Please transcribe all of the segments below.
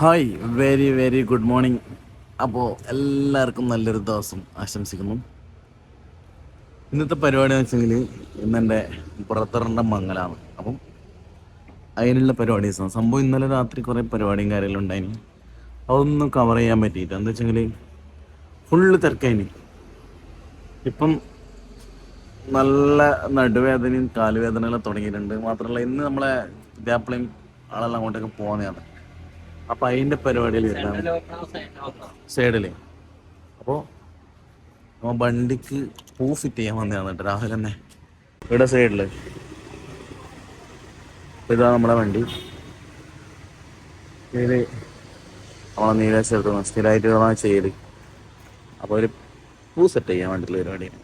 Hi very very good morning. അപ്പോൾ എല്ലാവർക്കും നല്ലൊരു ദിവസം ആശംസിക്കുന്നു. ഇന്നത്തെ പരിപാടി എന്ന് വെച്ചെങ്കിൽ ഇന്ന് എന്റെ ബ്രദറിന്റെ മംഗലാണ്. അപ്പം അതിനുള്ള പരിപാടി സംഭവം ഇന്നലെ രാത്രി കുറേ പരിപാടിയും കാര്യങ്ങളും ഉണ്ടായിന്. അതൊന്നും കവർ ചെയ്യാൻ പറ്റിയിട്ട് എന്താ വെച്ചെങ്കിൽ ഫുള്ള് തിരക്കായിന്. ഇപ്പം നല്ല നടുവേദനയും കാലുവേദനകളും തുടങ്ങിയിട്ടുണ്ട്. മാത്രമല്ല ഇന്ന് നമ്മളെ ഇതേപ്പളയും ആളെല്ലാം അങ്ങോട്ടേക്ക് പോകുന്നതാണ് അപ്പൊ അതിന്റെ പരിപാടിയിൽ സൈഡിൽ. അപ്പോ നമ്മ വണ്ടിക്ക് പൂ ഫിറ്റ് ചെയ്യാൻ വന്നതാണ് കേട്ടോ. രാഹുൽ തന്നെ ഇവിടെ സൈഡിൽ. ഇതാ നമ്മുടെ വണ്ടി. നമ്മളെ നീലേശ്വരത്ത് സ്ഥിരമായിട്ട് ഇതാണ് ചെയ്യൽ. അപ്പൊ ഒരു പൂ സെറ്റ് ചെയ്യാൻ വേണ്ടിയിട്ടുള്ള പരിപാടിയാണ്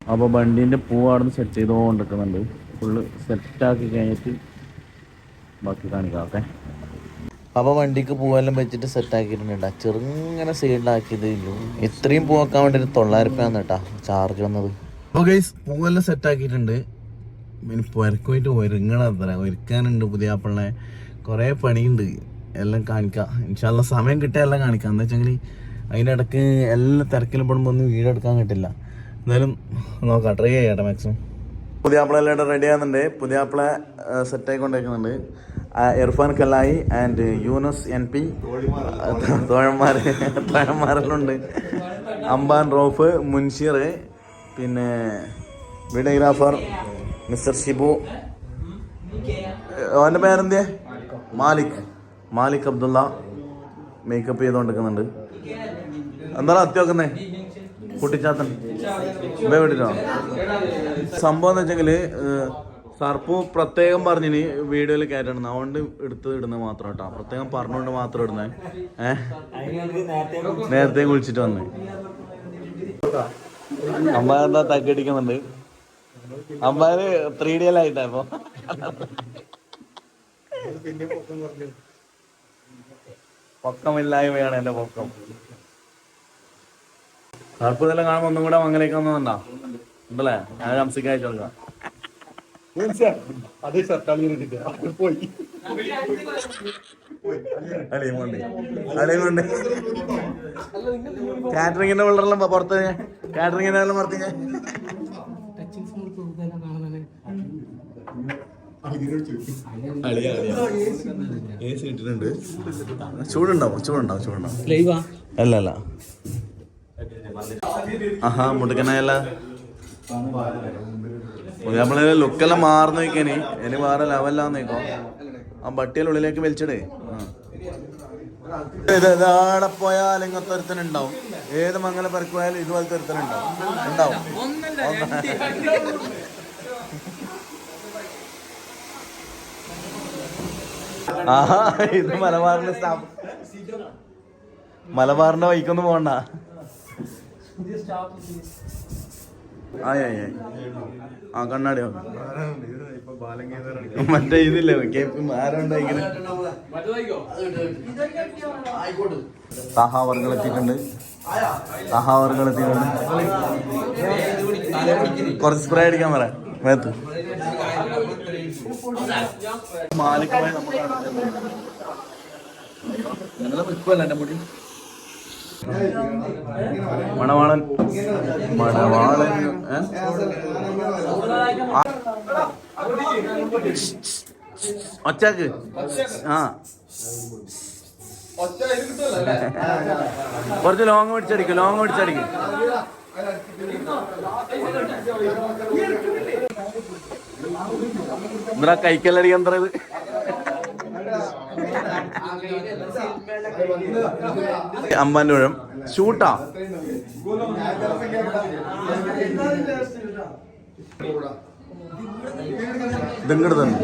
അപ്പോൾ വണ്ടീന്റെ പൂ അവിടെ സെറ്റ് ചെയ്തുകൊണ്ടിരിക്കുന്നുണ്ട് ഫുള്ള് സെറ്റാക്കി കഴിഞ്ഞിട്ട് ബാക്കി കാണിക്കാം ഓക്കെ? അപ്പോൾ വണ്ടിക്ക് പൂവെല്ലാം വെച്ചിട്ട് സെറ്റ് ആക്കിയിട്ടുണ്ട്. ചെറുങ്ങനെ സൈഡിലാക്കിയത് ഇത്രയും പൂവാക്കാൻ വേണ്ടി ഒരു തൊള്ളായിരം രൂപയാണ് കേട്ടാ ചാർജ് വന്നത്. അപ്പോൾ ഗൈസ് പൂവെല്ലാം സെറ്റ് ആക്കിയിട്ടുണ്ട്. ഇനി പുരക്കുമായിട്ട് ഒരുങ്ങണം അത്ര. ഒരുക്കാനുണ്ട് പുതിയ പിള്ളേ കുറേ പണിയുണ്ട്. എല്ലാം കാണിക്കാം. ഇൻഷാല്ല സമയം കിട്ടിയ എല്ലാം കാണിക്കാം. എന്താ വെച്ചെങ്കിൽ അതിന്റെ ഇടയ്ക്ക് എല്ലാ തിരക്കിലും പെടുമ്പോൾ ഒന്നും വീഡിയോ എടുക്കാൻ കിട്ടില്ല. എന്തായാലും നോക്കാം. ട്രൈ ചെയ്യാം മാക്സിമം പുതിയ ആപ്പിളെല്ലാം റെഡി ആകുന്നുണ്ട് പുതിയ ആപ്പിളെ സെറ്റ് ആയിക്കൊണ്ടിരിക്കുന്നുണ്ട്. ആ, Irfan Kallayi and Yunus N P തോഴന്മാർ തോഴന്മാരിലുണ്ട് അംബാൻ റോഫ് മുൻഷീർ പിന്നെ വീഡിയോഗ്രാഫർ മിസ്റ്റർ ഷിബു. അവന്റെ പേരെന്തിയെ? മാലിക്. മാലിക് അബ്ദുള്ള മേക്കപ്പ് ചെയ്തുകൊണ്ടിരിക്കുന്നുണ്ട് എന്താണ് അത്യാക്കുന്നേ കുട്ടിച്ചാത്തൻ. ഇവ വിട്ടിട്ടോ സംഭവം എന്ന് വെച്ചെങ്കിൽ സർപ്പു പ്രത്യേകം പറഞ്ഞിന് വീഡിയോയിൽ കയറ്റണം. അതുകൊണ്ട് എടുത്ത് ഇടുന്നത് മാത്രം കേട്ടോ പ്രത്യേകം പറഞ്ഞുകൊണ്ട് മാത്രം ഇടുന്നത് നേരത്തെ വിളിച്ചിട്ട് വന്ന്. അമ്മ എന്താ തക്കടിക്കുന്നുണ്ട് അമ്മാര് ത്രീ ഡി എല്ലായിട്ടാ ഇപ്പൊ. പൊക്കമില്ലായ്മയാണ് എന്റെ പൊക്കം. സർപ്പ് ഇതെല്ലാം കാണുമ്പോ ഒന്നും കൂടെ ഒന്നും വന്നതാ ഉണ്ടല്ലേ? ഞാൻ ഹംസിക്ക് അയച്ചു കൊടുക്കാം അത് ഷർട്ടാണ് പോയി കാറ്ററിങ്ങിന്റെ പിള്ളേരെല്ലാം പുറത്ത് കാറ്ററിങ്ങിന്റെ ഞാൻ ഇട്ടിട്ടുണ്ട് ചൂടുണ്ടാവും? ചൂടുണ്ടാവും? ചൂടുണ്ടാവും? അല്ല അല്ല ആഹാ മുടുക്കനായല്ല. നമ്മളെ ലുക്കെല്ലാം മാറുന്ന നോക്കിയാനി. ഇനി വേറെ ലെവലാന്ന് നോക്കോ ആ ബട്ടിയുടെ ഉള്ളിലേക്ക് വലിച്ചിടേ. ഇത് ഇതാടെ പോയാൽ ഇങ്ങനത്തെ ഒരുത്തനുണ്ടാവും ഏത് മംഗല പരക്ക് പോയാലും ഇതുപോലത്തെ ഒരുത്തനുണ്ടാവും ഉണ്ടാവും. ആഹാ ഇത് മലബാറിന്റെ സ്റ്റാഫ് മലബാറിന്റെ വൈക്കൊന്നും പോകണ്ട ആയി ആയി ആയി. ആ കണ്ണാടി. മറ്റേ ഇതില്ലേ? കേപ്പ് ആരുണ്ടെങ്കിൽ സഹാവർകൾ എത്തിയിട്ടുണ്ട്. സഹാവർകൾ എത്തിയിട്ടുണ്ട്. കുറച്ച് സ്പ്രേ അടിക്കാൻ പറ മേത്ത്. മാലിക്കുമായി നമുക്ക് ഞങ്ങളെ നിൽക്കുമല്ല എന്റെ മുടി? മണവാളൻ. മണവാളൻ? ഒച്ചാക്ക്. ആ. കുറച്ച് ലോങ് പിടിച്ചടിക്കും ലോങ് പിടിച്ചടിക്കും. എന്താ കൈക്കല്ലടിക്കാൻ എന്താ ഇത് അമ്പാന്റെ ഷൂട്ടാ. ഇതിങ്ങോട്ട് തന്നെ.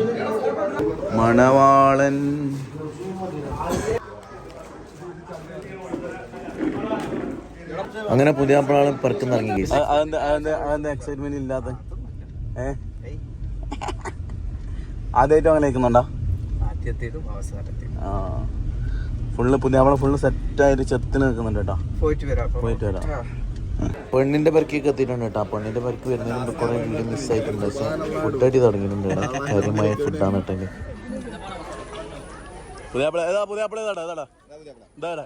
മണവാളൻ. അങ്ങനെ പുതിയ അപ്പോഴാണ് പെറുക്കുന്ന ഇറങ്ങി എക്സൈറ്റ്മെന്റ് ഇല്ലാത്ത? ഏ? ആദ്യമായിട്ടും അങ്ങനെ നിൽക്കുന്നുണ്ടോ ആദ്യത്തേതും അവസാനത്തേതും. ആ. ഫുള്ള് പുതിയ നമ്മളെ ഫുള്ള് സെറ്റായിട്ട് ചെത്തിന് നിൽക്കുന്നുണ്ട് കേട്ടോ. പോയിട്ട് വരാം പോയിട്ട് വരാം. പെണ്ണിന്റെ പെരക്കൊക്കെ എത്തിയിട്ടുണ്ട് കേട്ടോ. പെണ്ണിന്റെ പെരക്ക് വരുന്നതിന് കുറെ വീഡിയോ മിസ് ആയിട്ടുണ്ട്. പക്ഷെ ഫുഡ് അടി തുടങ്ങിയിട്ടുണ്ട് കാര്യമായ ഫുഡാണ് കേട്ടെങ്കിൽ പുതിയ ഏതാ പുതിയ ഏതാടാ? ഏതാടാ ഇതാടാ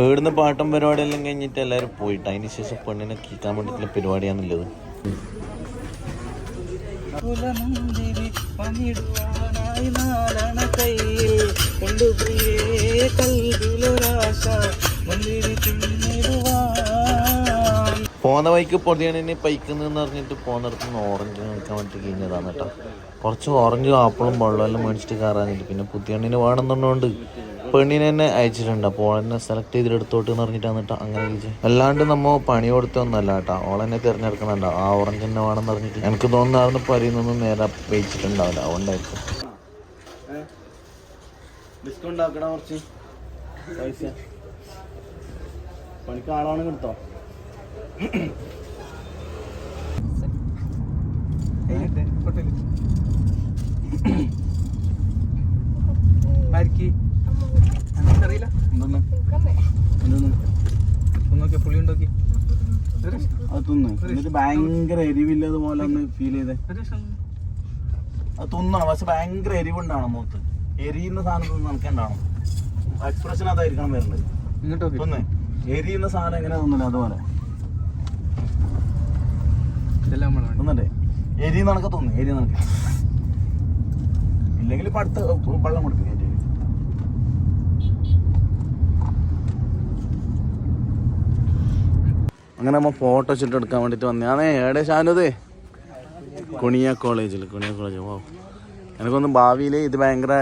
ഇവിടുന്ന് പാട്ടും പരിപാടിയെല്ലാം കഴിഞ്ഞിട്ട് എല്ലാവരും പോയിട്ട് അതിന് ശേഷം പെണ്ണിനെ കീക്കാൻ വേണ്ടിയിട്ടുള്ള പരിപാടിയാണുള്ളത്. പങ്കിടുവാനായി നാലണ കയ്യിൽ കൊണ്ടുപോയേ കൽവിലൊരാശ മുന്തിരി തിന്നിടുവാൻ പോന്ന ഇനി പൈക്കുന്നതെന്ന് പറഞ്ഞിട്ട് പോന്നിടത്ത് നിന്ന് ഓറഞ്ച് കഴിക്കാൻ വേണ്ടി കഴിഞ്ഞതാണ് കേട്ടോ. കുറച്ച് ഓറഞ്ചും ആപ്പിളും വെള്ളമെല്ലാം മേടിച്ചിട്ട് കയറാനിട്ട് പിന്നെ പുതിയണ്ണിന് വേണമെന്നുള്ളതുകൊണ്ട് പെണ്ണിനെ തന്നെ അയച്ചിട്ടുണ്ട്. അപ്പോൾ ഓളെന്നെ സെലക്ട് ചെയ്തിട്ട് എടുത്തോട്ട് എന്ന് പറഞ്ഞിട്ടാണ് കേട്ടോ അങ്ങനെ ചോദിച്ചത് അല്ലാണ്ട് നമ്മ പണി കൊടുത്തൊന്നല്ല കേട്ടോ. ഓളെന്നെ തിരഞ്ഞെടുക്കുന്നുണ്ടോ ആ ഓറഞ്ച് തന്നെ വേണമെന്ന് പറഞ്ഞിട്ട്. എനിക്ക് തോന്നുന്നു പരിന്നൊന്നും നേരെ വെച്ചിട്ടുണ്ടാവില്ല അതുകൊണ്ടായിരിക്കും. ഡിസ്കൗണ്ട് ആക്കണ കുറച്ച്? പൈസ. പണിക്ക് ആളാണ് എടുത്തോ? എന്നിട്ട് ഭയങ്കര എരിവില്ലതുപോലെ ഒന്ന് ഫീൽ ചെയ്തേ. അത് തിന്നണം പക്ഷെ ഭയങ്കര എരിവുണ്ടാണ് മുഖത്ത്. എരിയുന്ന സാധനം നമുക്ക് ഉണ്ടാവണം. എക്സ്പ്രഷൻ അതായിരിക്കണം വരുന്നത് ഇങ്ങോട്ട് നോക്കി. തിന്നേ. എരിയുന്ന സാധനം എങ്ങനെ തോന്നില്ല അതുപോലെ. തിന്നണ്ടേ? എരി നടക്ക തിന്നു എരി നടക്ക ഇല്ലെങ്കിൽ ഇപ്പൊ അടുത്ത് വെള്ളം കൊടുക്കും അങ്ങനെ നമ്മൾ ഫോട്ടോ ഷൂട്ട് എടുക്കാൻ വേണ്ടിയിട്ട് വന്നേ. ഏടെ ഷാനുദേ കുണിയ കോളേജിൽ കുണിയ കോളേജ് ഓ എനിക്കൊന്ന് ഭാവിയിൽ ഇത് ഭയങ്കര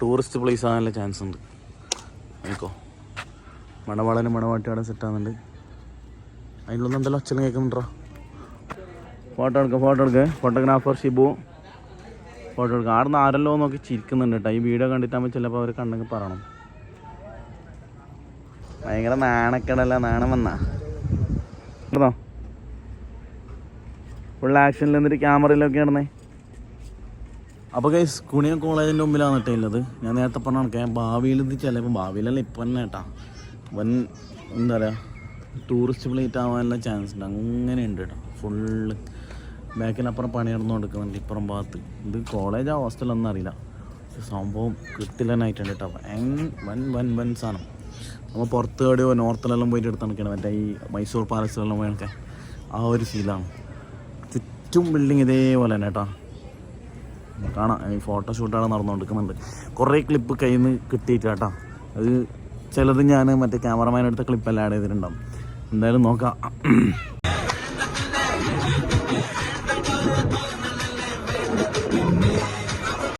ടൂറിസ്റ്റ് പ്ലേസ് ആകാനുള്ള ചാൻസ് ഉണ്ട്. എനിക്കോ? മണവാളനും മണവാട്ടിയോടെ സെറ്റ് ആകുന്നുണ്ട് അതിലൊന്നും എന്തെല്ലാം അച്ഛനും കേൾക്കുന്നുണ്ടോ? ഫോട്ടോ എടുക്കുക ഫോട്ടോ എടുക്കുക ഫോട്ടോഗ്രാഫർ ഷിബു. ഫോട്ടോ എടുക്കുക ആടുന്ന് ആരല്ലോ നോക്കി ചിരിക്കുന്നുണ്ട് കേട്ടോ. ഈ വീഡിയോ കണ്ടിട്ടാകുമ്പോൾ ചിലപ്പോൾ അവർ കണ്ടെങ്കിൽ പറയണം. ഭയങ്കര നാണക്കേടല്ല നാണം വന്നാ? കേട്ടോ ഫുൾ ആക്ഷനിൽ എന്നിട്ട് ക്യാമറയിലൊക്കെ ഇടണേ അപ്പോൾ കൈസ് കുണിയ കോളേജിന്റെ മുമ്പിലാണ് കേട്ടോ ഞാൻ നേരത്തെ പറഞ്ഞ ഞാൻ ഭാവിയിൽ ഇത് ചിലപ്പോൾ ഭാവിയിലല്ല ഇപ്പം തന്നെ കേട്ടാ. വൻ എന്താ പറയുക ടൂറിസ്റ്റ് പ്ലേറ്റ് ആവാനുള്ള ചാൻസ് ഉണ്ട്. അങ്ങനെ ഉണ്ട് കേട്ടോ. ഫുള്ള് ബാക്കിലപ്പുറം പണി നടന്നു കൊടുക്കുന്നുണ്ട് ഇപ്പുറം ഭാഗത്ത്. ഇത് കോളേജാ ഹോസ്റ്റലൊന്നും അറിയില്ല. സംഭവം കിട്ടില്ലനായിട്ടുണ്ട് കേട്ടോ. വൻ വൻ വൻ സാധനം. നമ്മൾ പുറത്ത് എവിടെയോ നോർത്തിലെല്ലാം പോയിട്ട് എടുത്ത് നടക്കണം മറ്റേ ഈ മൈസൂർ പാലസിലെല്ലാം പോയൊക്കെ ആ ഒരു ഫീലാണ്. ചുറ്റും ബിൽഡിങ് ഇതേപോലെ തന്നെ കേട്ടോ കാണാം. ഈ ഫോട്ടോഷൂട്ടാണ് നടന്നുകൊണ്ടിരിക്കുന്നുണ്ട് കുറേ ക്ലിപ്പ് കയ്യിൽ നിന്ന് കിട്ടിയിട്ട് കേട്ടോ അത് ചിലത് ഞാൻ മറ്റേ ക്യാമറമാൻ എടുത്ത ക്ലിപ്പെല്ലാം ആഡ് ചെയ്തിട്ടുണ്ടാവും. എന്തായാലും നോക്കാം.